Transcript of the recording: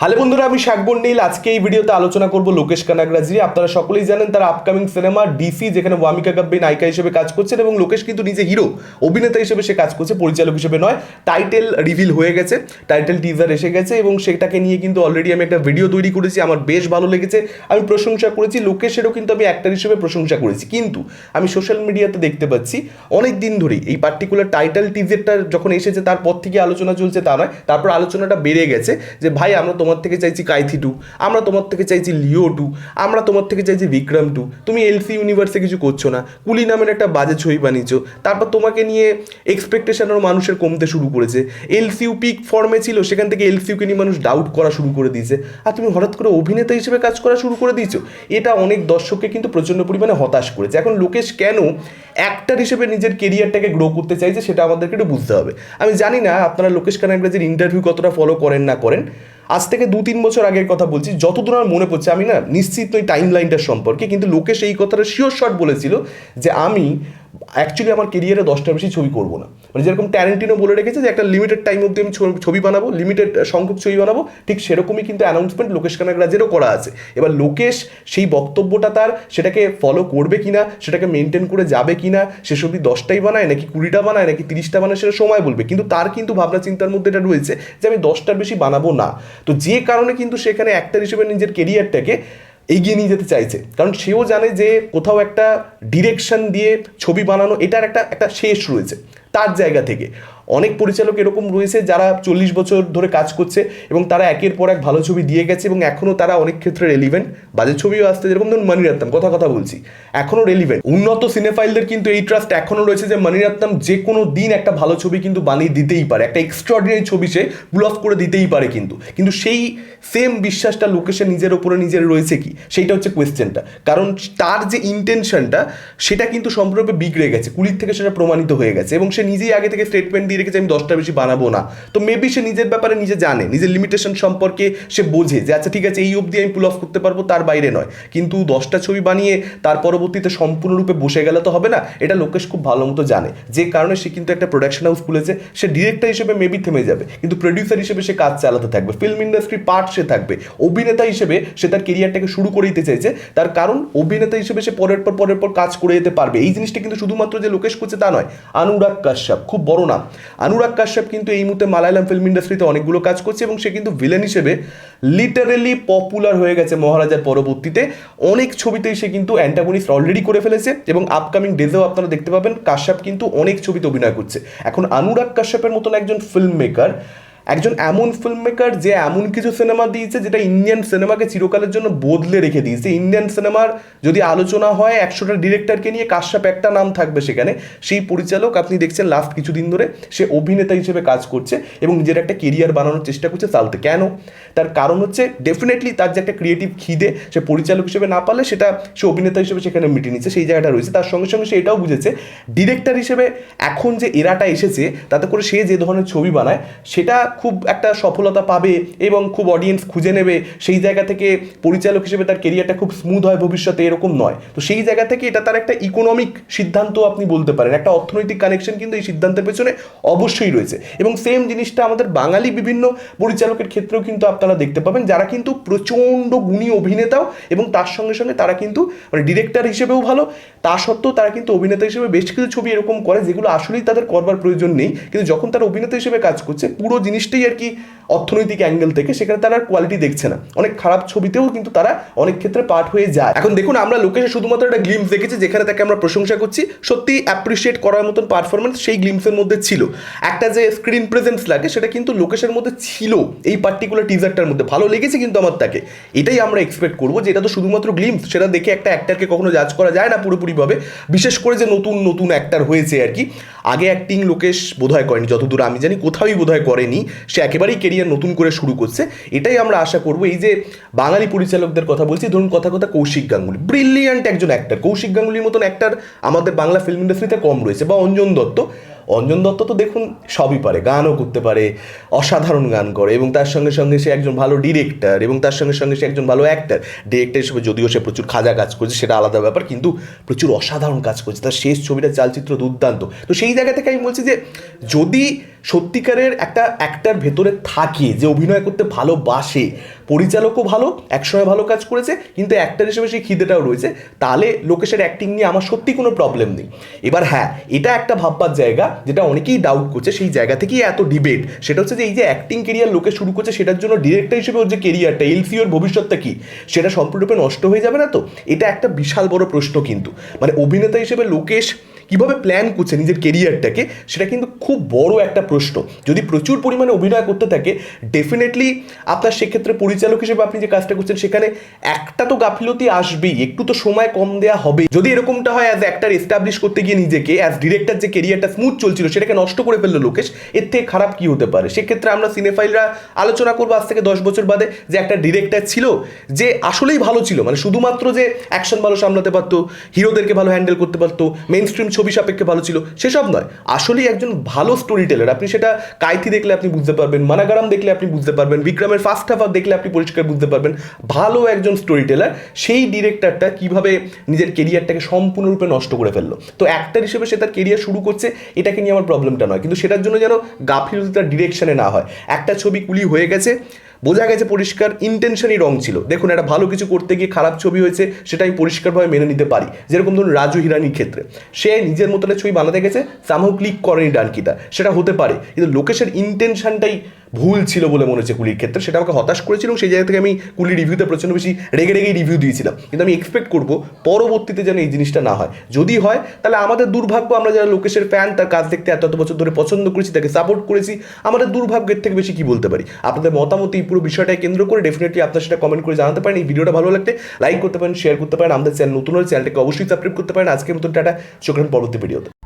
Hello বন্ধুরা, আমি শাকবন নীল আজকে এই ভিডিওতে আলোচনা করব লোকেশ কানাগরাজি আপনারা সকলেই জানেন তার আপকামিং সিনেমা ডিসি যেখানে ওয়ামিকা গাব্বি নায়িকা হিসেবে কাজ করছেন এবং লোকেশ কিন্তু নিজে হিরো অভিনেতা হিসেবে সে কাজ করছে, পরিচালক হিসেবে নয় টাইটেল রিভিল হয়ে গেছে টাইটেল টিজার এসে গেছে এবং সেটাকে নিয়ে কিন্তু অলরেডি আমি একটা ভিডিও তৈরি করেছি, আমার বেশ ভালো লেগেছে। আমি প্রশংসা করেছি, লোকেশেরও কিন্তু আমি অ্যাক্টার হিসেবে প্রশংসা করেছি। কিন্তু আমি সোশ্যাল মিডিয়াতে দেখতে পাচ্ছি, অনেক দিন ধরেই এই পার্টিকুলার টাইটেল টিজারটা যখন এসেছে, তারপর থেকে আলোচনা চলছে তা নয়, তারপর আলোচনাটা বেড়ে গেছে যে, ভাই, আমরা তোমার থেকে চাইছি কাইথি টু, আমরা তোমার থেকে চাইছি লিও টু, আমরা তোমার থেকে চাইছি বিক্রম টু। তুমি এলসি ইউনিভার্সে কিছু করছ না, কুলি নামের একটা বাজে ছবি বানিয়েছো। তারপর তোমাকে নিয়ে এক্সপেকটেশনও মানুষের কমতে শুরু করেছে। এলসিউ পিক ফর্মে ছিল, সেখান থেকে এলসিউকে নিয়ে মানুষ ডাউট করা শুরু করে দিয়েছে। আর তুমি হঠাৎ করে অভিনেতা হিসেবে কাজ করা শুরু করে দিয়েছ। এটা অনেক দর্শককে কিন্তু প্রচণ্ড পরিমাণে হতাশ করেছে। এখন লোকেশ কেন অ্যাক্টার হিসেবে নিজের কেরিয়ারটাকে গ্রো করতে চাইছে সেটা আমাদেরকে একটু বুঝতে হবে। আমি জানি না আপনারা লোকেশ কানাগরাজের ইন্টারভিউ কতটা ফলো করেন না করেন। আজ থেকে দু তিন বছর আগের কথা বলছি, যতদূর আমার মনে পড়ছে, আমি না নিশ্চিত নই টাইম লাইনটার সম্পর্কে, কিন্তু লোকে সেই কথাটা শিওর শট বলেছিল যে আমি অ্যাকচুয়ালি আমার কেরিয়ারে দশটার বেশি ছবি করব না। মানে যেরকম ট্যালেন্টিনো বলে রেখেছে যে, একটা লিমিটেড টাইম অবধি আমি ছবি বানাবো লিমিটেড সংখ্যক ছবি বানাবো, ঠিক সেরকমই কিন্তু অ্যানাউন্সমেন্ট লোকেশ কানাগরাজেরও করা আছে। এবার লোকেশ সেই বক্তব্যটা তার, সেটাকে ফলো করবে কিনা, সেটাকে মেনটেন করে যাবে কিনা, শেষ অবধি দশটাই বানায়, নাকি কুড়িটা বানায়, নাকি তিরিশটা বানায়, সেটা সময় বলবে। কিন্তু তার কিন্তু ভাবনা চিন্তার মধ্যে এটা রয়েছে যে, আমি দশটার বেশি বানাবো না। তো যে কারণে কিন্তু সেখানে অ্যাক্টর হিসেবে নিজের কেরিয়ারটাকে এগিয়ে নিয়ে যেতে চাইছে। কারণ সেও জানে যে কোথাও একটা ডিরেকশন দিয়ে ছবি বানানো, এটার একটা একটা শেষ রয়েছে। তার জায়গা থেকে। অনেক পরিচালক এরকম রয়েছে যারা চল্লিশ বছর ধরে কাজ করছে এবং তারা একের পর এক ভালো ছবি দিয়ে গেছে এবং এখনও তারা অনেক ক্ষেত্রে রেলিভেন্ট বাজে ছবিও আসতে যেরকম ধরুন মানিরাত্তাম কথা কথা বলছি। এখনও রেলিভেন্ট উন্নত সিনেফাইলদের কিন্তু এই ট্রাস্ট এখনও রয়েছে যে মানিরাত্তাম যে কোনো দিন একটা ভালো ছবি কিন্তু বানিয়ে দিতেই পারে। একটা এক্সট্রাঅর্ডিনারি ছবি সে পুল অফ করে দিতেই পারে কিন্তু। কিন্তু সেই সেম বিশ্বাসটা লোকেশের নিজের ওপরে নিজের রয়েছে কি? সেইটা হচ্ছে কোয়েশ্চেনটা কারণ তার যে ইন্টেনশনটা সেটা কিন্তু সম্পূর্ণরূপে বিগড়ে গেছে। কুলির থেকে সেটা প্রমাণিত হয়ে গেছে এবং সে নিজেই আগে থেকে স্টেটমেন্ট দিয়ে রেখেছে, আমি দশটা বেশি বানাবো না। তো মেবি সে নিজের ব্যাপারে নিজে জানে, নিজের লিমিটেশন সম্পর্কে সে বোঝে যে আচ্ছা ঠিক আছে, এই অবধি আমি পুল অফ করতে পারব, তার বাইরে নয়। কিন্তু দশটা ছবি বানিয়ে তার পরবর্তীতে সম্পূর্ণরূপে বসে গেলে তো হবে না, এটা লোকেশ খুব ভালো মতো জানে। যে কারণে সে কিন্তু একটা প্রোডাকশন হাউস খুলেছে, সে ডিরেক্টর হিসেবে মেবি থেমে যাবে, কিন্তু প্রডিউসার হিসেবে সে কাজ চালাতে থাকবে ফিল্ম ইন্ডাস্ট্রি পার্ট সে থাকবে। অভিনেতা হিসেবে সে তার কেরিয়ারটাকে শুরু করে দিতে চাইছে, তার কারণ অভিনেতা হিসেবে সে পরের পর পরের পর কাজ করে যেতে পারবে। এই জিনিসটা কিন্তু শুধুমাত্র যে লোকেশ করছে তা নয় অনুরাগ কাশ্যপ, খুব বড় নাম। অনুরাগ কাশ্যপ কিন্তু এই মুহূর্তে মালায়ালাম ফিল্ম ইন্ডাস্ট্রিতে অনেকগুলো কাজ করছে এবং সে কিন্তু ভিলেন হিসেবে লিটারেলি পপুলার হয়ে গেছে মহারাজার পরবর্তীতে। অনেক ছবিতেই সে কিন্তু অ্যান্টাগনিস্ট অলরেডি করে ফেলেছে এবং আপকামিং ডেজেও আপনারা দেখতে পাবেন কাশ্যপ কিন্তু অনেক ছবিতে অভিনয় করছে। এখন অনুরাগ কাশ্যপের মতন একজন ফিল্ম মেকার একজন এমন ফিল্ম মেকার যে এমন কিছু সিনেমা দিয়েছে যেটা ইন্ডিয়ান সিনেমাকে চিরকালের জন্য বদলে রেখে দিয়েছে। ইন্ডিয়ান সিনেমার যদি আলোচনা হয়, একশোটা ডিরেক্টরকে নিয়ে কাশ্যপ একটা নাম থাকবে সেখানে। সেই পরিচালক আপনি দেখছেন লাস্ট কিছুদিন ধরে, সে অভিনেতা হিসেবে কাজ করছে এবং নিজের একটা কেরিয়ার বানানোর চেষ্টা করছে সাউথে কেন? তার কারণ হচ্ছে ডেফিনেটলি তার যে একটা ক্রিয়েটিভ খিদে সে পরিচালক হিসেবে না পারলে সেটা সে অভিনেতা হিসেবে সেখানে মিটিয়ে নিচ্ছে, সেই জায়গাটা রয়েছে। তার সঙ্গে সঙ্গে সে এটাও বুঝেছে ডিরেক্টর হিসেবে এখন যে এরাটা এসেছে, তাতে করে সে যে ধরনের ছবি বানায়, সেটা খুব একটা সফলতা পাবে এবং খুব অডিয়েন্স খুঁজে নেবে, সেই জায়গা থেকে পরিচালক হিসেবে তার কেরিয়ারটা খুব স্মুথ হয়, ভবিষ্যতে এরকম নয়। তো সেই জায়গা থেকে এটা তার একটা ইকোনমিক সিদ্ধান্ত আপনি বলতে পারেন। একটা অর্থনৈতিক কানেকশন কিন্তু এই সিদ্ধান্তের পেছনে অবশ্যই রয়েছে। এবং সেম জিনিসটা আমাদের বাঙালি বিভিন্ন পরিচালকের ক্ষেত্রেও কিন্তু আপনারা দেখতে পাবেন, যারা কিন্তু প্রচণ্ড গুণী অভিনেতাও এবং তার সঙ্গে সঙ্গে তারা কিন্তু মানে ডিরেক্টর হিসেবেও ভালো। তা সত্ত্বেও তারা কিন্তু অভিনেতা হিসেবে বেশ কিছু ছবি এরকম করে, যেগুলো আসলেই তাদের করবার প্রয়োজন নেই। কিন্তু যখন তারা অভিনেতা হিসেবে কাজ করছে, পুরো জিনিসটাই আর কি অর্থনৈতিক অ্যাঙ্গেল থেকে সেখানে তারা কোয়ালিটি দেখছে না। অনেক খারাপ ছবিতেও কিন্তু তারা অনেক ক্ষেত্রে পার্ট হয়ে যায়। এখন দেখুন, আমরা লোকেশে শুধুমাত্র একটা গ্লিমস দেখেছি, যেখানে তাকে আমরা প্রশংসা করছি। সত্যি অ্যাপ্রিসিয়েট করার মতন পারফরমেন্স সেই গ্লিমসের মধ্যে ছিল। একটা যে স্ক্রিন প্রেজেন্স লাগে, সেটা কিন্তু লোকেশের মধ্যে ছিল। এই পার্টিকুলার টিজারটার মধ্যে। ভালো লেগেছে কিন্তু আমার তাকে। এটাই আমরা এক্সপেক্ট করব যে এটা তো শুধুমাত্র গ্লিমস সেটা দেখে একটা অ্যাক্টারকে কখনো জাজ করা যায় না পুরোপুরিভাবে। বিশেষ করে যে নতুন নতুন অ্যাক্টার হয়েছে আর কি। আগে অ্যাক্টিং লোকেশ বোধহয় করেনি, যতদূর আমি জানি, কোথাওই বোধহয় করেনি। সে একেবারেই কেরিয়ার নতুন করে শুরু করছে, এটাই আমরা আশা করব। এই যে বাঙালি পরিচালকদের কথা বলছি, ধরুন কথা কথা কৌশিক গাঙ্গুলি। ব্রিলিয়ান্ট একজন অ্যাক্টার কৌশিক গাঙ্গুলির মতন অ্যাক্টার আমাদের বাংলা ফিল্ম ইন্ডাস্ট্রিতে কম রয়েছে, বা অঞ্জন দত্ত। অঞ্জন দত্ত তো দেখুন সবই পারে, গানও করতে পারে, অসাধারণ গান করে এবং তার সঙ্গে সঙ্গে সে একজন ভালো ডিরেক্টর এবং তার সঙ্গে সঙ্গে সে একজন ভালো অ্যাক্টার ডিরেক্টর হিসেবে যদিও সে প্রচুর খাজা কাজ করছে, সেটা আলাদা ব্যাপার, কিন্তু প্রচুর অসাধারণ কাজ করছে। তার শেষ ছবিটা চালচিত্র দুর্দান্ত। তো সেই জায়গা থেকে আমি বলছি যে, যদি সত্যিকারের একটা অ্যাক্টার ভেতরে থাকে, যে অভিনয় করতে ভালোবাসে পরিচালকও ভালো, একসময় ভালো কাজ করেছে, কিন্তু অ্যাক্টার হিসেবে সেই খিদেটাও রয়েছে। তাহলে লোকেশের অ্যাক্টিং নিয়ে আমার সত্যি কোনো প্রবলেম নেই। এবার হ্যাঁ এটা একটা ভাববার জায়গা, যেটা অনেকেই ডাউট করছে, সেই জায়গা থেকেই এত ডিবেট সেটা হচ্ছে যে এই যে অ্যাক্টিং কেরিয়ার লোকে শুরু করছে, সেটার জন্য ডিরেক্টর হিসেবে ওর যে কেরিয়ারটা এলসিওর ভবিষ্যৎটা কি, সেটা সম্পূর্ণরূপে নষ্ট হয়ে যাবে না তো? এটা একটা বিশাল বড় প্রশ্ন কিন্তু। মানে অভিনেতা হিসেবে লোকেশ কীভাবে প্ল্যান করছে নিজের কেরিয়ারটাকে সেটা কিন্তু খুব বড় একটা প্রশ্ন। যদি প্রচুর পরিমাণে অভিনয় করতে থাকে ডেফিনেটলি আপনার সেক্ষেত্রে পরিচালক হিসেবে আপনি যে কাজটা করছেন, সেখানে একটা তো গাফিলতি আসবেই, একটু তো সময় কম দেওয়া হবে। যদি এরকমটা হয় অ্যাজ অ্যাক্টার এস্টাবলিশ করতে গিয়ে নিজেকে অ্যাজ ডিরেক্টর যে কেরিয়ারটা স্মুথ চলছিল, সেটাকে নষ্ট করে ফেলল লোকেশ, এর থেকে খারাপ কি হতে পারে? সেক্ষেত্রে আমরা সিনেফাইলরা আলোচনা করব আজ থেকে দশ বছর বাদে যে একটা ডিরেক্টর ছিল, যে আসলেই ভালো ছিল। মানে শুধুমাত্র যে অ্যাকশন ভালো সামলাতে পারতো, হিরোদেরকে ভালো হ্যান্ডেল করতে পারতো মেন স্ট্রিম ছবি সাপেক্ষে ভালো ছিল, সেসব নয়। আসলেই একজন ভালো স্টোরি টেলার আপনি সেটা কাইথি দেখলে আপনি বুঝতে পারবেন, মানাগারাম দেখলে আপনি বুঝতে পারবেন, বিক্রমের ফার্স্ট হাফ দেখলে আপনি পরিষ্কার বুঝতে পারবেন। ভালো একজন স্টোরি টেলার সেই ডিরেক্টরটা কীভাবে নিজের কেরিয়ারটাকে সম্পূর্ণরূপে নষ্ট করে ফেলল। তো অ্যাক্টর হিসেবে সে তার কেরিয়ার শুরু করছে, এটাকে নিয়ে আমার প্রবলেমটা নয়। কিন্তু সেটার জন্য যেন গাফিলতি তার ডিরেকশনে না হয়। একটা ছবি কুলি হয়ে গেছে বোঝা গেছে পরিষ্কার ইন্টেনশনই রং ছিল। দেখুন, একটা ভালো কিছু করতে গিয়ে খারাপ ছবি হয়েছে সেটা আমি পরিষ্কারভাবে মেনে নিতে পারি। যেরকম ধরুন রাজু হিরানির ক্ষেত্রে। সে নিজের মতনের ছবি বানাতে গেছে সামহ ক্লিক করেনি ডানকিটা। সেটা হতে পারে, কিন্তু লোকেশের ইন্টেনশনটাই ভুল ছিল বলে মনে হচ্ছে কুলির ক্ষেত্রে, সেটা আমাকে হতাশ করেছিল সেই জায়গা থেকে আমি কুলি রিভিউতে প্রচণ্ড বেশি রেগে রেগেই রিভিউ দিয়েছিলাম। কিন্তু আমি এক্সপেক্ট করব পরবর্তীতে যেন এই জিনিসটা না হয়। যদি হয়, তাহলে আমাদের দুর্ভাগ্য, আমরা যারা লোকেশের ফ্যান তার কাজ দেখতে এত এত বছর ধরে পছন্দ করেছি, তাকে সাপোর্ট করেছি, আমাদের দুর্ভাগ্যের থেকে বেশি কি বলতে পারি? আপনাদের মতামত এই পুরো বিষয়টাকে কেন্দ্র করে ডেফিনেটলি আপনার সেটা কমেন্ট করে জানাতে পারেন। এই ভিডিওটা ভালো লাগতে লাইক করতে পারেন শেয়ার করতে পারেন। আমাদের চ্যানেল নতুন হলে চ্যানেলটাকে অবশ্যই সাবস্ক্রাইব করতে পারেন। আজকের মতন টাটা। চোখেন পরবর্তী ভিডিওতে